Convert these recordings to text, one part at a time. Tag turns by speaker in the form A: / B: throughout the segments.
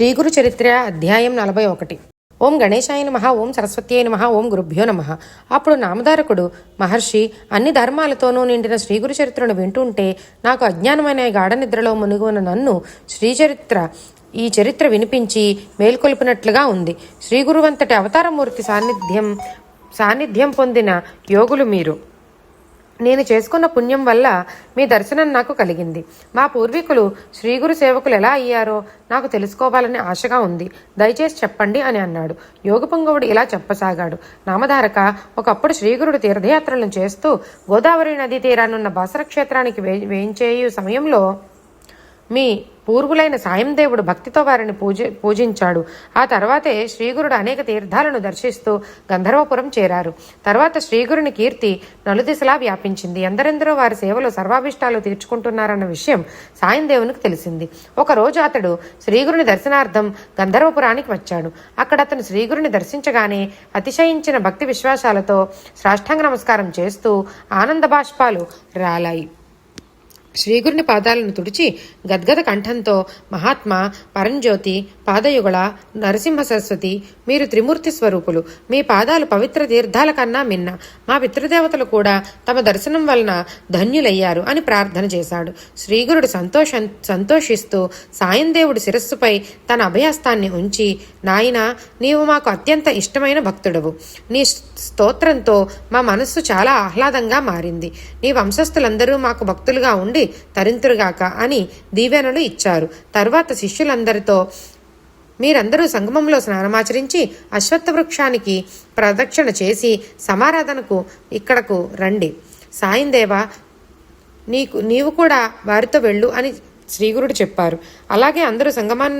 A: శ్రీగురు చరిత్ర అధ్యాయం నలభై ఒకటి. ఓం గణేశాయ నమ ఓం సరస్వత్యై నమః ఓం గురుభ్యో నమ. అప్పుడు నామధారకుడు మహర్షి అన్ని ధర్మాలతోనూ నిండిన శ్రీగురు చరిత్రను వింటుంటే నాకు అజ్ఞానమైన గాఢ నిద్రలో మునిగిన నన్ను శ్రీచరిత్ర ఈ చరిత్ర వినిపించి మేల్కొల్పినట్లుగా ఉంది. శ్రీగురువంతటి అవతారమూర్తి సాన్నిధ్యం సాన్నిధ్యం పొందిన యోగులు మీరు. నేను చేసుకున్న పుణ్యం వల్ల మీ దర్శనం నాకు కలిగింది. మా పూర్వీకులు శ్రీగురు సేవకులు ఎలా అయ్యారో నాకు తెలుసుకోవాలని ఆశగా ఉంది. దయచేసి చెప్పండి అని అన్నాడు. యోగపుంగవుడు ఇలా చెప్పసాగాడు. నామధారక ఒకప్పుడు శ్రీగురుడు తీర్థయాత్రలను చేస్తూ గోదావరి నదీ తీరానున్న బాసర క్షేత్రానికి వే వేయించేయు సమయంలో మీ పూర్వులైన సాయం దేవుడు భక్తితో వారిని పూజ పూజించాడు. ఆ తర్వాతే శ్రీగురుడు అనేక తీర్థాలను దర్శిస్తూ గంధర్వపురం చేరారు. తర్వాత శ్రీగురుని కీర్తి నలుదిశలా వ్యాపించింది. ఎందరెందరో వారి సేవలో సర్వాభిష్టాలు తీర్చుకుంటున్నారన్న విషయం సాయం దేవునికి తెలిసింది. ఒకరోజు అతడు శ్రీగురుని దర్శనార్థం గంధర్వపురానికి వచ్చాడు. అక్కడ అతను శ్రీగురుని దర్శించగానే అతిశయించిన భక్తి విశ్వాసాలతో సాష్టాంగ నమస్కారం చేస్తూ ఆనంద బాష్పాలు రాలాయి. శ్రీగురుని పాదాలను తుడిచి గద్గద కంఠంతో మహాత్మా పరంజ్యోతి పాదయుగళ నరసింహ సరస్వతి మీరు త్రిమూర్తి స్వరూపులు. మీ పాదాలు పవిత్ర తీర్థాల కన్నా మిన్న. మా పితృదేవతలు కూడా తమ దర్శనం వలన ధన్యులయ్యారు అని ప్రార్థన చేశాడు. శ్రీగురుడు సంతోష సంతోషిస్తూ సాయందేవుడి శిరస్సుపై తన అభయస్తాన్ని ఉంచి నాయనా నీవు మాకు అత్యంత ఇష్టమైన భక్తుడవు. నీ స్తోత్రంతో మా మనస్సు చాలా ఆహ్లాదంగా మారింది. నీ వంశస్థులందరూ మాకు భక్తులుగా ఉండి తరింతురుగాక అని దీవెనలు ఇచ్చారు. తర్వాత శిష్యులందరితో మీరందరూ సంగమంలో స్నానమాచరించి అశ్వత్థ వృక్షానికి ప్రదక్షిణ చేసి సమారాధనకు ఇక్కడకు రండి. సాయిందేవ నీకు నీవు కూడా వారితో వెళ్ళు అని శ్రీగురుడు చెప్పారు. అలాగే అందరూ సంగమం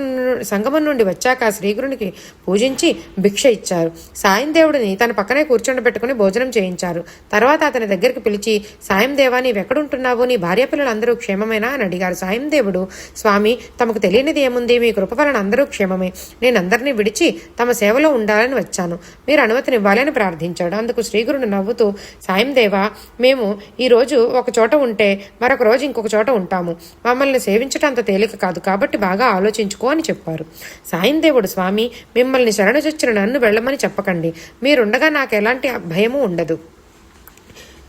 A: సంగమం నుండి వచ్చాక శ్రీగురునికి పూజించి భిక్ష ఇచ్చారు. సాయం దేవుడిని తన పక్కనే కూర్చొని భోజనం చేయించారు. తర్వాత అతని దగ్గరికి పిలిచి సాయం దేవా నీవెక్కడుంటున్నావు? నీ భార్య పిల్లలందరూ క్షేమమేనా? అని అడిగారు. సాయం దేవుడు స్వామి తమకు తెలియనిది ఏముంది? మీ కృప వలన అందరూ క్షేమమే. నేను అందరినీ విడిచి తమ సేవలో ఉండాలని వచ్చాను. మీరు అనుమతినివ్వాలని ప్రార్థించాడు. అందుకు శ్రీగురుడు నవ్వుతూ సాయం దేవా మేము ఈ రోజు ఒక చోట ఉంటే మరొక రోజు ఇంకొక చోట ఉంటాము. మమ్మల్ని జీవించటం అంత తేలిక కాదు కాబట్టి బాగా ఆలోచించుకో అని చెప్పారు. సాయం దేవుడు స్వామి మిమ్మల్ని శరణుచొచ్చిన నన్ను వెళ్ళమని చెప్పకండి. మీరుండగా నాకు ఎలాంటి భయము ఉండదు.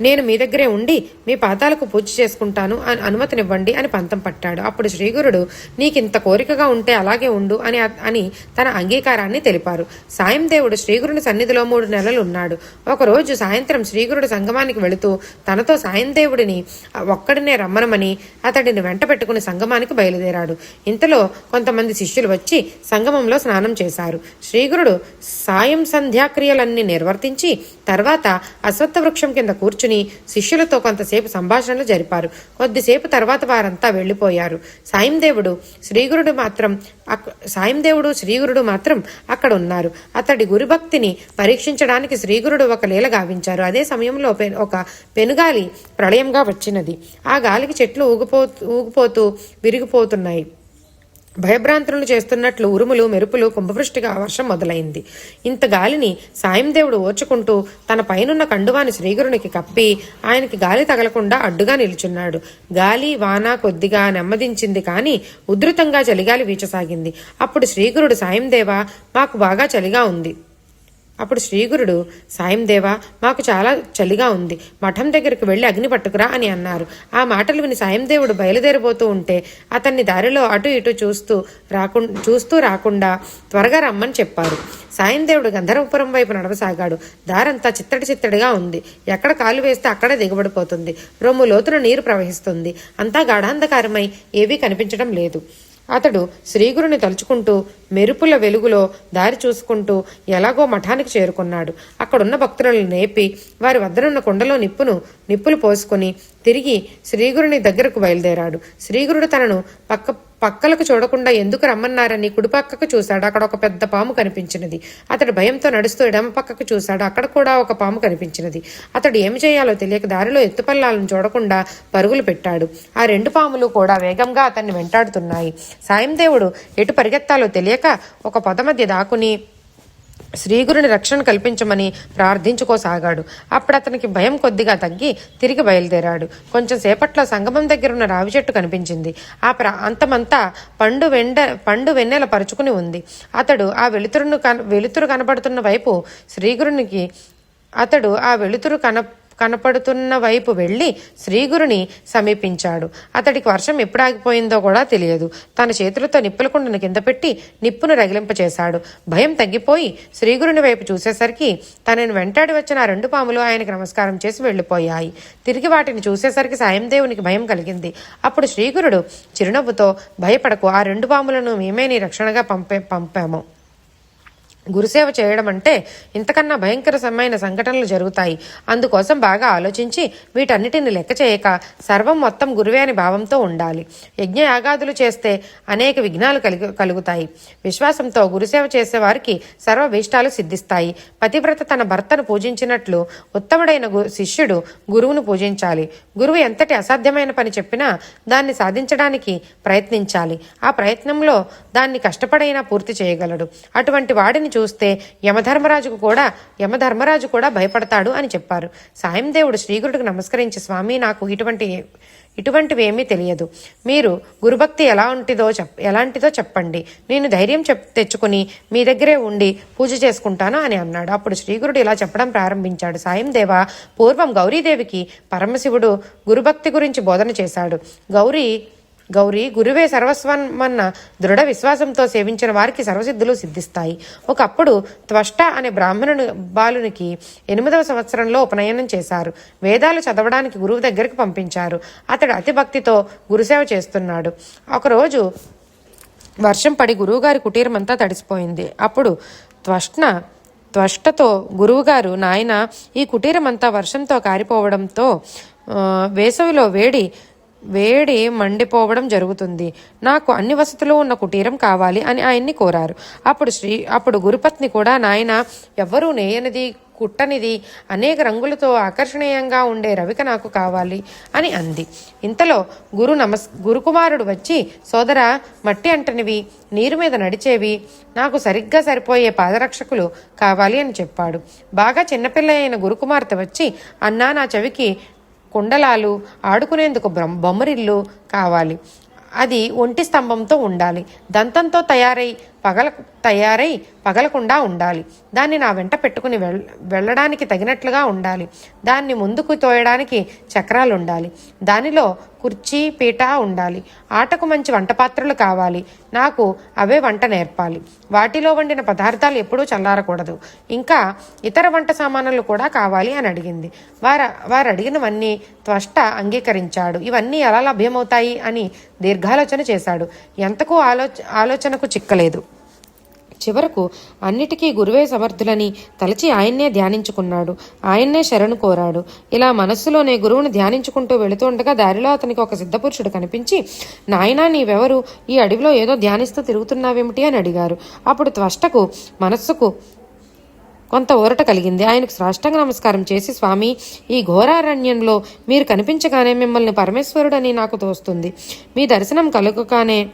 A: నేను మీ దగ్గరే ఉండి మీ పాదాలకు పూజ చేసుకుంటాను అని అనుమతినివ్వండి అని పంతం పట్టాడు. అప్పుడు శ్రీగురుడు నీకింత కోరికగా ఉంటే అలాగే ఉండు అని అని తన అంగీకారాన్ని తెలిపారు. సాయం దేవుడు శ్రీగురుని సన్నిధిలో మూడు నెలలు ఉన్నాడు. ఒకరోజు సాయంత్రం శ్రీగురుడు సంగమానికి వెళుతూ తనతో సాయం దేవుడిని ఒక్కడినే రమ్మనమని అతడిని వెంట పెట్టుకుని సంగమానికి బయలుదేరాడు. ఇంతలో కొంతమంది శిష్యులు వచ్చి సంగమంలో స్నానం చేశారు. శ్రీగురుడు సాయం సంధ్యాక్రియలన్నీ నిర్వర్తించి తర్వాత అశ్వత్థ వృక్షం కింద కూర్చుని శిష్యులతో కొంతసేపు సంభాషణలు జరిపారు. కొద్దిసేపు తర్వాత వారంతా వెళ్ళిపోయారు. సాయందేవుడు శ్రీగురుడు మాత్రం సాయందేవుడు శ్రీగురుడు మాత్రం అక్కడ ఉన్నారు అతడి గురుభక్తిని పరీక్షించడానికి శ్రీగురుడు ఒక లీల గావించారు. అదే సమయంలో ఒక పెనుగాలి ప్రళయంగా వచ్చినది. ఆ గాలికి చెట్లు ఊగిపో ఊగిపోతూ విరిగిపోతున్నాయి. భయభ్రాంతులను చేస్తున్నట్లు ఉరుములు మెరుపులు కుంభవృష్టిగా వర్షం మొదలైంది. ఇంత గాలిని సాయందేవుడు ఓర్చుకుంటూ తన పైనున్న కండువాని శ్రీగురునికి కప్పి ఆయనకి గాలి తగలకుండా అడ్డుగా నిల్చున్నాడు. గాలి వాన కొద్దిగా నెమ్మదించింది కానీ ఉధృతంగా చలిగాలి వీచసాగింది. అప్పుడు శ్రీగురుడు సాయందేవ మాకు బాగా చలిగా ఉంది. అప్పుడు శ్రీగురుడు సాయం దేవా మాకు చాలా చలిగా ఉంది. మఠం దగ్గరికి వెళ్ళి అగ్ని పట్టుకురా అని అన్నారు. ఆ మాటలు విని సాయం దేవుడు బయలుదేరిపోతూ ఉంటే అతన్ని దారిలో అటు ఇటు చూస్తూ రాకుండా చూస్తూ రాకుండా త్వరగా రమ్మని చెప్పారు. సాయం దేవుడు గంధర్వపురం వైపు నడవసాగాడు. దారంతా చిత్తడి చిత్తడిగా ఉంది. ఎక్కడ కాలు వేస్తే అక్కడే దిగబడిపోతుంది. రొమ్ము లోతున నీరు ప్రవహిస్తుంది. అంతా గాఢాంధకారమై ఏవీ కనిపించడం లేదు. అతడు శ్రీగురుని తలుచుకుంటూ మెరుపుల వెలుగులో దారి చూసుకుంటూ ఎలాగో మఠానికి చేరుకున్నాడు. అక్కడున్న భక్తులను నేపి వారి వద్దనున్న కుండలో నిప్పును నిప్పులు పోసుకొని తిరిగి శ్రీగురుని దగ్గరకు బయలుదేరాడు. శ్రీగురుడు తనను పక్క పక్కలకు చూడకుండా ఎందుకు రమ్మన్నారని కుడిపక్కకు చూశాడు. అక్కడ ఒక పెద్ద పాము కనిపించినది. అతడు భయంతో నడుస్తూ ఎడమ పక్కకు చూశాడు. అక్కడ కూడా ఒక పాము కనిపించినది. అతడు ఏమి చేయాలో తెలియక దారిలో ఎత్తుపల్లాలను చూడకుండా పరుగులు పెట్టాడు. ఆ రెండు పాములు కూడా వేగంగా అతన్ని వెంటాడుతున్నాయి. సాయం దేవుడు ఎటు పరిగెత్తాలో తెలియక ఒక పొద మధ్య దాకుని శ్రీగురుని రక్షణ కల్పించమని ప్రార్థించుకోసాగాడు. అప్పుడు అతనికి భయం కొద్దిగా తగ్గి తిరిగి బయలుదేరాడు. కొంచెం సేపట్లో సంగమం దగ్గర ఉన్న రావి చెట్టు కనిపించింది. ఆ ప్రాంతమంతా పండు వెండ పండు వెన్నెల పరుచుకుని ఉంది. అతడు ఆ వెలుతురును కన వెలుతురు కనబడుతున్న వైపు శ్రీగురునికి అతడు ఆ వెలుతురు కన కనపడుతున్న వైపు వెళ్ళి శ్రీగురుని సమీపించాడు. అతడికి వర్షం ఎప్పుడు ఆగిపోయిందో కూడా తెలియదు. తన చేతులతో నిప్పుల కుండను కింద పెట్టి నిప్పును రగిలింపచేశాడు. భయం తగ్గిపోయి శ్రీగురుని వైపు చూసేసరికి తనని వెంటాడి వచ్చిన ఆ రెండు పాములు ఆయనకు నమస్కారం చేసి వెళ్ళిపోయాయి. తిరిగి వాటిని చూసేసరికి సాయం దేవునికి భయం కలిగింది. అప్పుడు శ్రీగురుడు చిరునవ్వుతో భయపడకు ఆ రెండు పాములను మేమే నీ రక్షణగా పంపే పంపాము. గురుసేవ చేయడం అంటే ఇంతకన్నా భయంకరమైన సంఘటనలు జరుగుతాయి. అందుకోసం బాగా ఆలోచించి వీటన్నిటిని లెక్క చేయక సర్వం మొత్తం గురువే అని భావంతో ఉండాలి. యజ్ఞయాగాదులు చేస్తే అనేక విఘ్నాలు కలిగి కలుగుతాయి. విశ్వాసంతో గురుసేవ చేసేవారికి సర్వభీష్టాలు సిద్ధిస్తాయి. పతివ్రత తన భర్తను పూజించినట్లు ఉత్తముడైన శిష్యుడు గురువును పూజించాలి. గురువు ఎంతటి అసాధ్యమైన పని చెప్పినా దాన్ని సాధించడానికి ప్రయత్నించాలి. ఆ ప్రయత్నంలో దాన్ని కష్టపడైనా పూర్తి చేయగలడు. అటువంటి వాడిని చూస్తే యమధర్మరాజుకు కూడా యమధర్మరాజు కూడా భయపడతాడు అని చెప్పారు. సాయం దేవుడు శ్రీగురుడికి నమస్కరించి స్వామి నాకు ఇటువంటి ఇటువంటివేమీ తెలియదు. మీరు గురుభక్తి ఎలా ఉంటిదో చెప్ ఎలాంటిదో చెప్పండి. నేను ధైర్యం చెప్ తెచ్చుకుని మీ దగ్గరే ఉండి పూజ చేసుకుంటాను అని అన్నాడు. అప్పుడు శ్రీగురుడు ఇలా చెప్పడం ప్రారంభించాడు. సాయందేవ పూర్వం గౌరీదేవికి పరమశివుడు గురుభక్తి గురించి బోధన చేశాడు. గౌరీ గౌరీ గురువే సర్వస్వమన్న దృఢ విశ్వాసంతో సేవించిన వారికి సర్వసిద్ధులు సిద్ధిస్తాయి. ఒకప్పుడు త్వష్ట అనే బ్రాహ్మణుని బాలునికి ఎనిమిదవ సంవత్సరంలో ఉపనయనం చేశారు. వేదాలు చదవడానికి గురువు దగ్గరికి పంపించారు. అతడు అతి భక్తితో గురుసేవ చేస్తున్నాడు. ఒకరోజు వర్షం పడి గురువుగారి కుటీరం అంతా తడిసిపోయింది. అప్పుడు త్వష్ణ త్వష్టతో గురువుగారు నాయన ఈ కుటీరం అంతా వర్షంతో కారిపోవడంతో వేసవిలో వేడి వేడి మండిపోవడం జరుగుతుంది. నాకు అన్ని వసతులు ఉన్న కుటీరం కావాలి అని ఆయన్ని కోరారు. అప్పుడు శ్రీ అప్పుడు గురుపత్ని కూడా నాయన ఎవ్వరూ నేయనిది కుట్టనిది అనేక రంగులతో ఆకర్షణీయంగా ఉండే రవిక నాకు కావాలి అని అంది. ఇంతలో గురు నమస్ గురుకుమారుడు వచ్చి సోదర మట్టి అంటనివి నీరు మీద నడిచేవి నాకు సరిగ్గా సరిపోయే పాదరక్షకులు కావాలి అని చెప్పాడు. బాగా చిన్నపిల్ల అయిన గురుకుమార్తె వచ్చి అన్నా నా చెవికి కుండలాలు ఆడుకునేందుకు బ్రహ్మ బొమ్మరిల్లు కావాలి. అది ఒంటి స్తంభంతో ఉండాలి. దంతంతో తయారై పగల తయారై పగలకుండా ఉండాలి. దాన్ని నా వెంట పెట్టుకుని వెళ్ వెళ్ళడానికి తగినట్లుగా ఉండాలి. దాన్ని ముందుకు తోయడానికి చక్రాలు ఉండాలి. దానిలో కుర్చీ పీట ఉండాలి. ఆటకు మంచి వంట పాత్రలు కావాలి. నాకు అవే వంట నేర్పాలి. వాటిలో వండిన పదార్థాలు ఎప్పుడూ చల్లారకూడదు. ఇంకా ఇతర వంట సామానులు కూడా కావాలి అని అడిగింది. వారు వారు అడిగినవన్నీ త్వష్ట అంగీకరించాడు. ఇవన్నీ ఎలా లభ్యమవుతాయి అని దీర్ఘాలోచన చేశాడు. ఎంతకు ఆలోచ ఆలోచనకు చిక్కలేదు. చివరకు అన్నిటికీ గురువే సమర్థులని తలచి ఆయన్నే ధ్యానించుకున్నాడు. ఆయన్నే శరణు కోరాడు. ఇలా మనస్సులోనే గురువును ధ్యానించుకుంటూ వెళుతుండగా దారిలో అతనికి ఒక సిద్ధపురుషుడు కనిపించి నాయనా నీవెవరు? ఈ అడవిలో ఏదో ధ్యానిస్తూ తిరుగుతున్నావేమిటి? అని అడిగారు. అప్పుడు త్వష్టకు మనస్సుకు కొంత ఊరట కలిగింది. ఆయనకు సాష్టాంగ నమస్కారం చేసి స్వామి ఈ ఘోరారణ్యంలో మీరు కనిపించగానే మిమ్మల్ని పరమేశ్వరుడని నాకు తోస్తుంది. మీ దర్శనం కలుగుగానే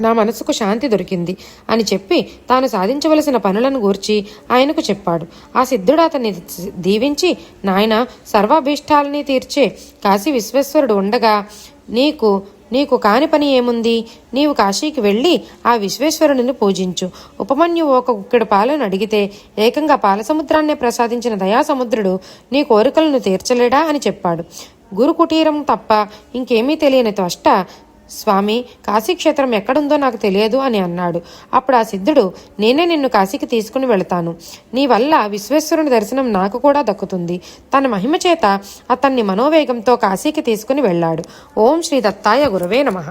A: నా మనసుకు శాంతి దొరికింది అని చెప్పి తాను సాధించవలసిన పనులను గూర్చి ఆయనకు చెప్పాడు. ఆ సిద్ధుడు అతన్ని దీవించి నాయన సర్వాభీష్టాలని తీర్చే కాశీ విశ్వేశ్వరుడు ఉండగా నీకు నీకు కాని పని ఏముంది? నీవు కాశీకి వెళ్ళి ఆ విశ్వేశ్వరుని పూజించు. ఉపమన్యు ఒక కుక్కెడు పాలను అడిగితే ఏకంగా పాలసముద్రాన్నే ప్రసాదించిన దయాసముద్రుడు నీ కోరికలను తీర్చలేడా? అని చెప్పాడు. గురు కుటీరం తప్ప ఇంకేమీ తెలియని త్వష్ట స్వామి కాశీక్షేత్రం ఎక్కడుందో నాకు తెలియదు అని అన్నాడు. అప్పుడు ఆ సిద్ధుడు నేనే నిన్ను కాశీకి తీసుకుని వెళతాను. నీ వల్ల విశ్వేశ్వరుని దర్శనం నాకు కూడా దక్కుతుంది. తన మహిమ చేత అతన్ని మనోవేగంతో కాశీకి తీసుకుని వెళ్ళాడు. ఓం శ్రీ దత్తాయ గురవే నమః.